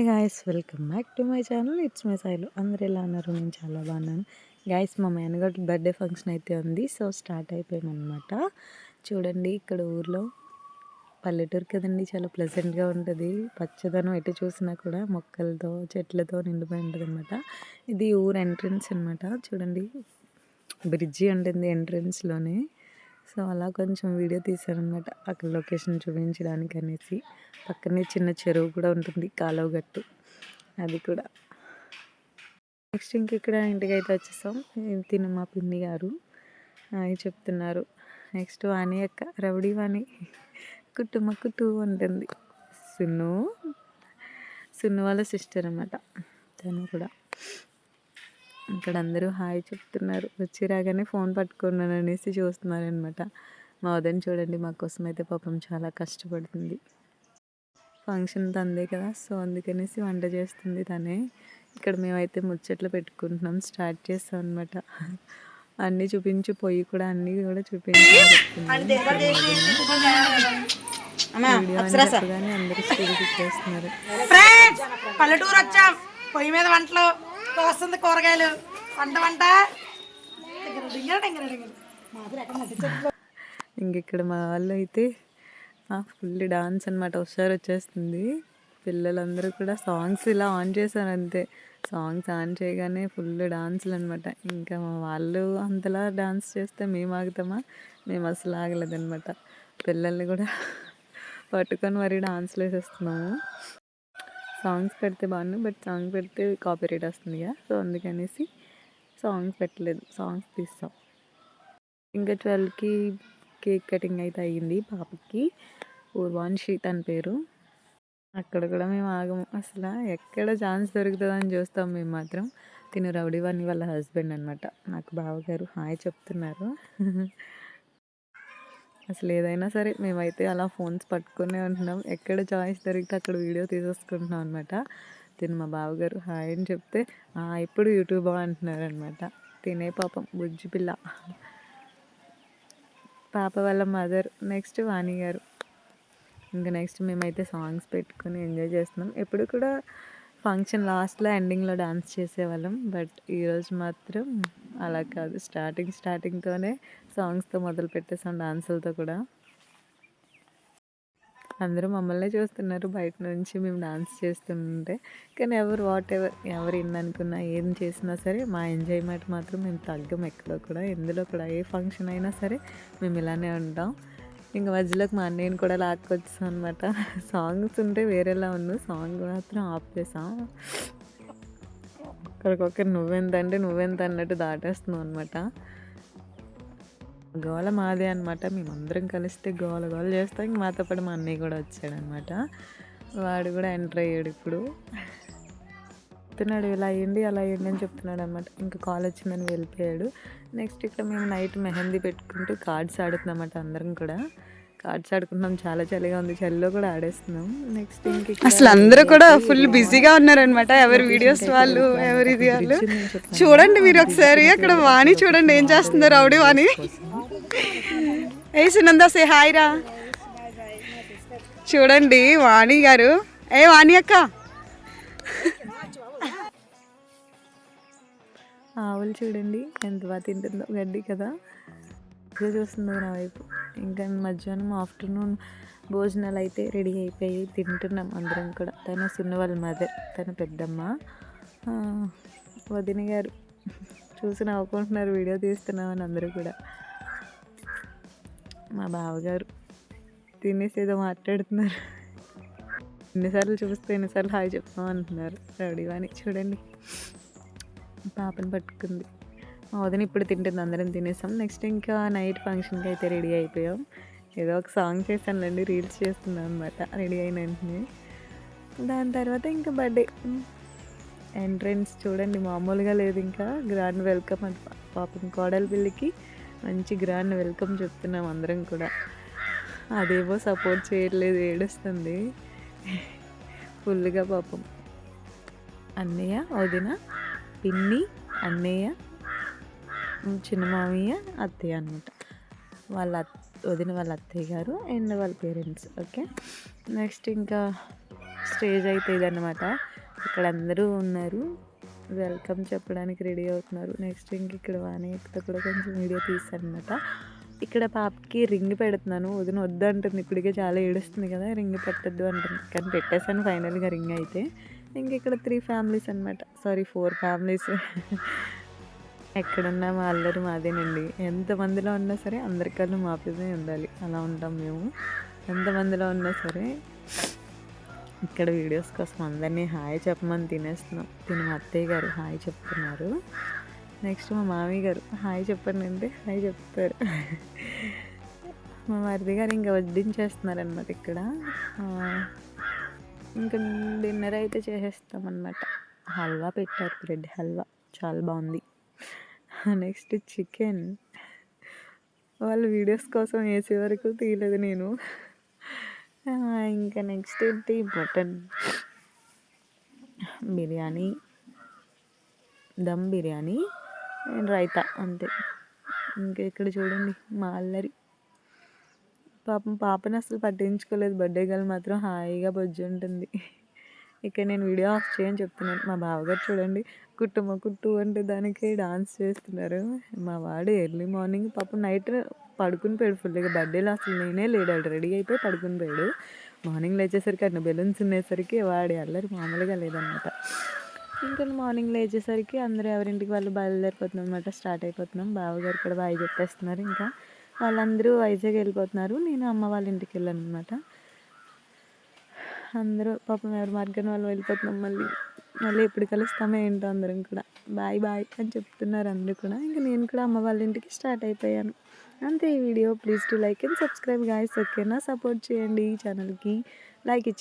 Hey guys welcome back to my channel it's my Sailu అందరు ఎలా ఉన్నారు? నేను చాలా బాగున్నాను. గాయస్ మా మేనగడ్ బర్త్డే ఫంక్షన్ అయితే ఉంది. సో స్టార్ట్ అయిపోయామన్నమాట. చూడండి ఇక్కడ ఊర్లో పల్లెటూరు కదండి చాలా ప్లెజెంట్గా ఉంటుంది. పచ్చదనం ఎటు చూసినా కూడా మొక్కలతో చెట్లతో నిండిపోయి ఉంటుంది అనమాట ఇది ఊరు ఎంట్రన్స్ అనమాట చూడండి బ్రిడ్జి ఉంటుంది ఎంట్రన్స్లోనే సో అలా కొంచెం వీడియో తీశానమాట అక్కడ లొకేషన్ చూపించడానికి అనేసి. పక్కనే చిన్న చెరువు కూడా ఉంటుంది కాలువ గట్టు అది కూడా. నెక్స్ట్ ఇంక ఇక్కడ ఇంటికి అయితే వచ్చేసాం. తిన మా పిన్ని గారు అవి చెప్తున్నారు. నెక్స్ట్ వాణి అక్క రౌడీ వాణి. కుటుంబ కుట్టు ఉంటుంది సున్ను. సున్ను వాళ్ళ సిస్టర్ అనమాట. తను కూడా. ఇక్కడ అందరూ హాయ్ చెప్తున్నారు. వచ్చి రాగానే ఫోన్ పట్టుకున్నాను అనేసి చూస్తున్నారు అనమాట మా వదని చూడండి మా కోసం అయితే పాపం చాలా కష్టపడుతుంది. ఫంక్షన్ తందే కదా సో అందుకనేసి వంట చేస్తుంది తనే. ఇక్కడ మేమైతే ముచ్చట్లు పెట్టుకుంటున్నాం స్టార్ట్ చేస్తాం అనమాట అన్నీ చూపించి పొయ్యి కూడా అన్నీ కూడా చూపించి అందరూ పల్లెటూరు వచ్చాం. పొయ్యి మీద వంటలు వస్తుంది కూరగాయలు. వంట వంట. ఇంక ఇక్కడ మా వాళ్ళు అయితే ఫుల్ డాన్స్ అనమాట హుషారు వచ్చేస్తుంది. పిల్లలందరూ కూడా సాంగ్స్ ఇలా ఆన్ చేశారు అంతే. సాంగ్స్ ఆన్ చేయగానే ఫుల్ డాన్సులు అనమాట ఇంకా మా వాళ్ళు అంతలా డాన్స్ చేస్తే మేము ఆగుతామా? మేము అసలు ఆగలేదనమాట పిల్లల్ని కూడా పట్టుకొని మరీ డాన్స్లు వేసేస్తున్నాము. సాంగ్స్ పెడితే బాగున్నాయి బట్ సాంగ్ పెడితే కాపీరైట్ వస్తుంది కదా సో అందుకనేసి సాంగ్స్ పెట్టలేదు సాంగ్స్ తీస్తాం. ఇంకా ట్వెల్వ్కి కేక్ కటింగ్ అయితే అయ్యింది పాపకి. పూర్వాన్షి తన పేరు. అక్కడ కూడా మేము ఆగము. అసలు ఎక్కడ ఛాన్స్ దొరుకుతుందని చూస్తాం మేము మాత్రం. తిను రౌడీవాణి వాళ్ళ హస్బెండ్ అనమాట నాకు బావగారు హాయ్ చెప్తున్నారు. అసలు ఏదైనా సరే మేమైతే అలా ఫోన్స్ పట్టుకునే ఉంటున్నాం. ఎక్కడ చాయిస్ దొరికితే అక్కడ వీడియో తీసేసుకుంటున్నాం అనమాట తిని మా బావగారు. హాయ్ అని చెప్తే ఇప్పుడు యూట్యూబ్ అంటున్నారు అనమాట తినే పాపం బుజ్జి పిల్ల. పాప వాళ్ళ మదర్ నెక్స్ట్ వాణి గారు. ఇంకా నెక్స్ట్ మేమైతే సాంగ్స్ పెట్టుకొని ఎంజాయ్ చేస్తున్నాం. ఎప్పుడు కూడా ఫంక్షన్ లాస్ట్లో ఎండింగ్లో డాన్స్ చేసేవాళ్ళం. బట్ ఈరోజు మాత్రం అలా కాదు. స్టార్టింగ్ స్టార్టింగ్తోనే సాంగ్స్తో మొదలు పెట్టేసాం డాన్సులతో కూడా. అందరూ మమ్మల్ని చూస్తున్నారు. బయట నుంచి మేము డాన్స్ చేస్తుంటే. కానీ ఎవరు వాట్ ఎవర్ ఎవరు అనుకున్నా ఏం చేసినా సరే మా ఎంజాయ్మెంట్ మాత్రం మేము తగ్గం ఎక్కడో కూడా. ఎందులో కూడా ఏ ఫంక్షన్ అయినా సరే మేము ఇలానే ఉంటాం. ఇంకా మధ్యలోకి మా అన్నయ్యని కూడా లాక్కొచ్చాం అనమాట సాంగ్స్ ఉంటే వేరేలా ఉంది సాంగ్ మాత్రం ఆఫ్ చేసాం ఒకరికొకరు నువ్వెంత అంటే నువ్వెంత అన్నట్టు దాటేస్తున్నాం అనమాట గోల మాదే అనమాట మేమందరం కలిస్తే గోల గోల చేస్తాం. ఇంక మాతో పాటు మా అన్నయ్య కూడా వచ్చాడనమాట వాడు కూడా ఎంటర్ అయ్యాడు ఇప్పుడు. చెప్తున్నాడు ఇలా అయ్యండి అలా అయ్యండి అని చెప్తున్నాడు అనమాట ఇంకా కాల్ వచ్చిందని వెళ్ళిపోయాడు. నెక్స్ట్ ఇక్కడ మేము నైట్ మెహందీ పెట్టుకుంటూ కార్డ్స్ ఆడుతున్నామట అందరం కూడా. కార్డ్స్ ఆడుకుంటున్నాం. చాలా చలిగా ఉంది. చలిలో కూడా ఆడేస్తున్నాం. నెక్స్ట్ ఇంక అసలు అందరూ కూడా ఫుల్ బిజీగా ఉన్నారనమాట ఎవరి వీడియోస్ వాళ్ళు ఎవరిది వాళ్ళు? చూడండి మీరు ఒకసారి అక్కడ వాణి చూడండి ఏం చేస్తున్నారు రౌడీ వాణి? ఏ సునందా సే హాయ్ రా. చూడండి వాణి గారు. ఏ వాణి అక్క? ఆవులు చూడండి ఎంత బాగా తింటుందో గడ్డి కదా. ఇదే చూస్తుంది నా వైపు. ఇంకా మధ్యాహ్నం ఆఫ్టర్నూన్ భోజనాలు అయితే రెడీ అయిపోయి తింటున్నాం అందరం కూడా. తను సున్న వాళ్ళ మదర్ తన పెద్దమ్మ. వదిన గారు చూసి నవ్వుకుంటున్నారు వీడియో తీస్తున్నామని అందరూ కూడా. మా బావగారు తినేసి ఏదో మాట్లాడుతున్నారు. ఎన్నిసార్లు చూస్తే ఎన్నిసార్లు హాయ్ చెప్తాం అంటున్నారు. రెడీ అని చూడండి. పాపని పట్టుకుంది. మా వదిన ఇప్పుడు తింటుంది అందరం తినేసాం. నెక్స్ట్ ఇంకా నైట్ ఫంక్షన్కి అయితే రెడీ అయిపోయాం. ఏదో ఒక సాంగ్ చేశానులేండి రీల్స్ చేస్తున్నాం అనమాట రెడీ అయిన వెంటనే. దాని తర్వాత ఇంకా బర్త్డే. ఎంట్రెన్స్ చూడండి మామూలుగా లేదు ఇంకా. గ్రాండ్ వెల్కమ్ అని పాపం కోడలి పిల్లికి మంచి గ్రాండ్ వెల్కమ్ చెప్తున్నాం అందరం కూడా. అదేమో సపోర్ట్ చేయట్లేదు ఏడుస్తుంది. ఫుల్గా పాపం. అన్నయ్య వదిన పిన్ని అన్నయ్య చిన్న మామయ్య అత్తయ్య అనమాట వాళ్ళ వదిన వాళ్ళ అత్తయ్య గారు అండ్ వాళ్ళ పేరెంట్స్ ఓకే? నెక్స్ట్ ఇంకా స్టేజ్ అయితే ఇదన్నమాట. ఇక్కడ అందరూ ఉన్నారు. వెల్కమ్ చెప్పడానికి రెడీ అవుతున్నారు. నెక్స్ట్ ఇంక ఇక్కడ వాణితో కూడా కొంచెం వీడియో తీస్తాను అనమాట ఇక్కడ పాపకి రింగ్ పెడుతున్నాను. వదిన వద్దు అంటుంది ఇప్పటికే చాలా ఏడుస్తుంది కదా రింగ్ పెట్టద్దు అంటుంది. కానీ పెట్టేశాను ఫైనల్గా రింగ్ అయితే. ఇంక ఇక్కడ త్రీ ఫ్యామిలీస్ అనమాట సారీ ఫోర్ ఫ్యామిలీస్ ఎక్కడున్నా మా అల్లరి మాదేనండి. ఎంతమందిలో ఉన్నా సరే అందరికన్నా మాపేదే ఉండాలి. అలా ఉంటాం మేము. ఎంతమందిలో ఉన్నా సరే ఇక్కడ వీడియోస్ కోసం అందరినీ హాయ్ చెప్పమని తినేస్తున్నాం. తిని మా అత్తయ్య గారు హాయ్ చెప్తున్నారు. నెక్స్ట్ మా మామయ్య గారు హాయ్ చెప్పండి అంటే హాయ్ చెప్తారు. మా మరిది గారు ఇంకా వడ్డించేస్తున్నారనమాట ఇక్కడ. ఇంకా డిన్నర్ అయితే చేసేస్తాం హల్వా పెట్టారు బ్రెడ్ హల్వా. చాలా బాగుంది. Next chicken. వాళ్ళు వీడియోస్ కోసం వేసే వరకు తీయలేదు నేను. ఇంకా నెక్స్ట్ ఏంటి? మటన్. బిర్యానీ. దమ్ బిర్యానీ. అండ్ రైతా అంతే. ఇంకా ఇక్కడ చూడండి మా అల్లరి. పాపం పాపని అసలు పట్టించుకోలేదు. బర్త్డే గర్ల్ మాత్రం హాయిగా బొజ్జు ఉంటుంది. ఇక్కడ నేను వీడియో ఆఫ్ చేయని చెప్తున్నాను. మా బావగారు చూడండి కుట్టుమ కుట్టు అంటే దానికి డాన్స్ చేస్తున్నారు. మా వాడు ఎర్లీ మార్నింగ్ పాపం నైట్ పడుకుని పోయాడు ఫుల్గా. బర్త్డేలో అసలు నేనే లేడాడు రెడీ అయిపోయి పడుకుని పోయాడు. మార్నింగ్ లేచేసరికి అన్ని బెలూన్స్ ఉండేసరికి వాడి అల్లరి మామూలుగా లేదనమాట. ఇంకా మార్నింగ్ లేచేసరికి అందరూ ఎవరింటికి వాళ్ళు బయలుదేరిపోతున్నాం అనమాట స్టార్ట్ అయిపోతున్నాం. బావగారు కూడా బాగా చెప్పేస్తున్నారు ఇంకా. వాళ్ళందరూ వైజాగ్ వెళ్ళిపోతున్నారు. నేను అమ్మ వాళ్ళ ఇంటికి వెళ్ళాను అనమాట అందరూ పాపం ఎవరు మార్గం వాళ్ళు వెళ్ళిపోతున్నాం. మళ్ళీ మళ్ళీ ఎప్పుడు కలుస్తామో ఏంటో అందరం కూడా. బాయ్ బాయ్ అని చెప్తున్నారు అందరూ కూడా. ఇంకా నేను కూడా అమ్మ వాళ్ళ ఇంటికి స్టార్ట్ అయిపోయాను. అంతే ఈ video. Please to like and subscribe guys ఓకేనా సపోర్ట్ చేయండి ఈ ఛానల్కి లైక్ ఇచ్చి